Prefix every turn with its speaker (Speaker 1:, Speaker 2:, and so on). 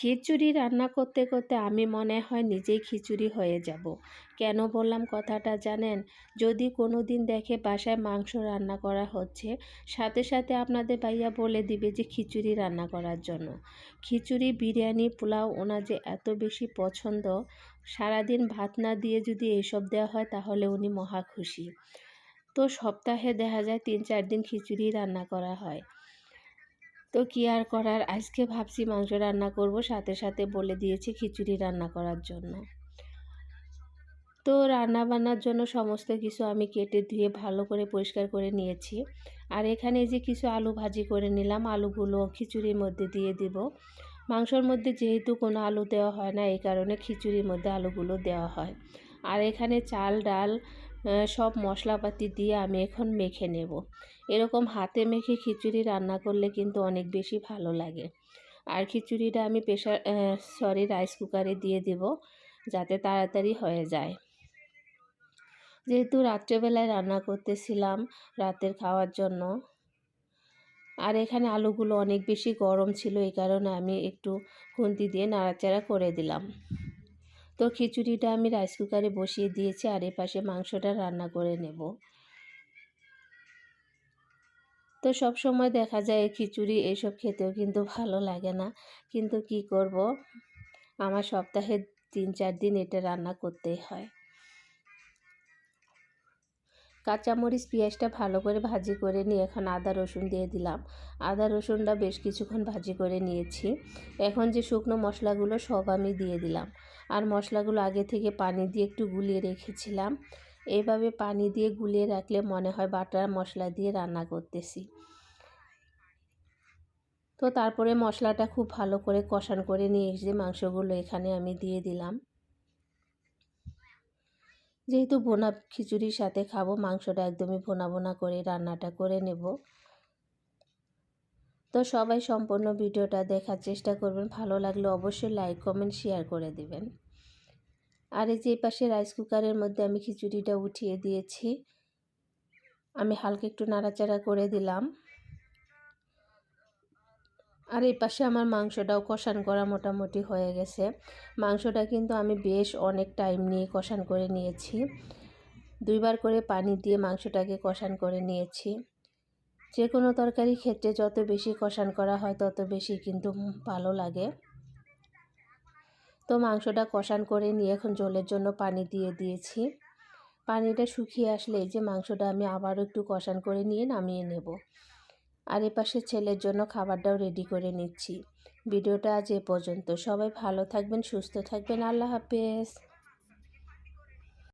Speaker 1: খিচুড়ি রান্না করতে করতে আমি মনে হয় নিজেই খিচুড়ি হয়ে যাব। কেন বললাম কথাটা জানেন? যদি কোনো দিন দেখে বাসায় মাংস রান্না করা হচ্ছে, সাথে সাথে আপনাদের ভাইয়া বলে দিবে যে খিচুড়ি রান্না করার জন্য। খিচুড়ি, বিরিয়ানি, পোলাও ওনার যে এত বেশি পছন্দ, সারাদিন ভাত না দিয়ে যদি এইসব দেওয়া হয় তাহলে উনি মহা খুশি। তো সপ্তাহে দেখা যায় তিন চার দিন খিচুড়ি রান্না করা হয়। তো কি আর করার? আজকে ভাবছি মাংস রান্না করব, সাথে সাথে বলে দিয়েছি খিচুড়ি রান্না করার জন্য। তো রান্না বান্নার জন্য সমস্ত কিছু আমি কেটে ধুয়ে ভালো করে পরিষ্কার করে নিয়েছি। আর এখানে যে কিছু আলু ভাজি করে নিলাম, আলুগুলো খিচুড়ির মধ্যে দিয়ে দিব। মাংসর মধ্যে যেহেতু কোনো আলু দেওয়া হয় না, এই কারণে খিচুড়ির মধ্যে আলুগুলো দেওয়া হয়। আর এখানে চাল, ডাল সব মশলাপাতি দিয়ে আমি এখন মেখে নেব। এরকম হাতে মেখে খিচুড়ি রান্না করলে কিন্তু অনেক বেশি ভালো লাগে। আর খিচুড়িটা আমি প্রেশার সরি, রাইস কুকারে দিয়ে দেব যাতে তাড়াতাড়ি হয়ে যায়। যেহেতু রাত্রেবেলায় রান্না করতেছিলাম রাতের খাওয়ার জন্য, আর এখানে আলুগুলো অনেক বেশি গরম ছিল, এই কারণে আমি একটু খুন্তি দিয়ে নাড়াচাড়া করে দিলাম। তো খিচুড়িটা আমি রাইস কুকারে বসিয়ে দিয়েছি আর এ পাশে মাংসটা রান্না করে নেব। তো সব সময় দেখা যায় খিচুড়ি এইসব খেতেও কিন্তু ভালো লাগে না। কিন্তু কি করব? আমার সপ্তাহে তিন চার দিন এটা রান্না করতেই হয়। কাঁচামরিচ পেঁয়াজটা ভালো করে ভাজি করে নিয়ে এখন আদা রসুন দিয়ে দিলাম। আদা রসুনটা বেশ কিছুক্ষণ ভাজি করে নিয়েছি। এখন যে শুকনো মশলাগুলো সব আমি দিয়ে দিলাম। আর মশলাগুলো আগে থেকে পানি দিয়ে একটু গুলিয়ে রেখেছিলাম। এইভাবে পানি দিয়ে গুলিয়ে রাখলে মনে হয় বাটার মশলা দিয়ে রান্না করতেছি। তো তারপরে মশলাটা খুব ভালো করে কষান করে নিয়ে এসে মাংসগুলো এখানে আমি দিয়ে দিলাম। যেহেতু বোনা খিচুড়ির সাথে খাব, মাংসটা একদমই ভোনা ভোনা করে রান্নাটা করে নেব। তো সবাই সম্পূর্ণ ভিডিওটা দেখার চেষ্টা করবেন। ভালো লাগলে অবশ্যই লাইক, কমেন্ট, শেয়ার করে দেবেন। আর এই যে পাশে রাইস কুকারের মধ্যে আমি খিচুড়িটা উঠিয়ে দিয়েছি। আমি হালকা একটু নাড়াচাড়া করে দিলাম। আর এই পাশে আমার মাংসটাও কষান করা মোটামুটি হয়ে গেছে। মাংসটা কিন্তু আমি বেশ অনেক টাইম নিয়ে কষান করে নিয়েছি। দুইবার করে পানি দিয়ে মাংসটাকে কষান করে নিয়েছি। যে কোনো তরকারি ক্ষেত্রে যত বেশি কষান করা হয়, তত বেশি কিন্তু ভালো লাগে। তো মাংসটা কষান করে নিয়ে এখন জলের জন্য পানি দিয়ে দিয়েছি। পানিটা শুকিয়ে আসলে যে মাংসটা আমি আবারও একটু কষান করে নিয়ে নামিয়ে নেব। আর এপাশে ছেলের জন্য খাবারটাও রেডি করে নিচ্ছি। ভিডিওটা আজ এ পর্যন্ত। সবাই ভালো থাকবেন, সুস্থ থাকবেন। আল্লাহ হাফেজ।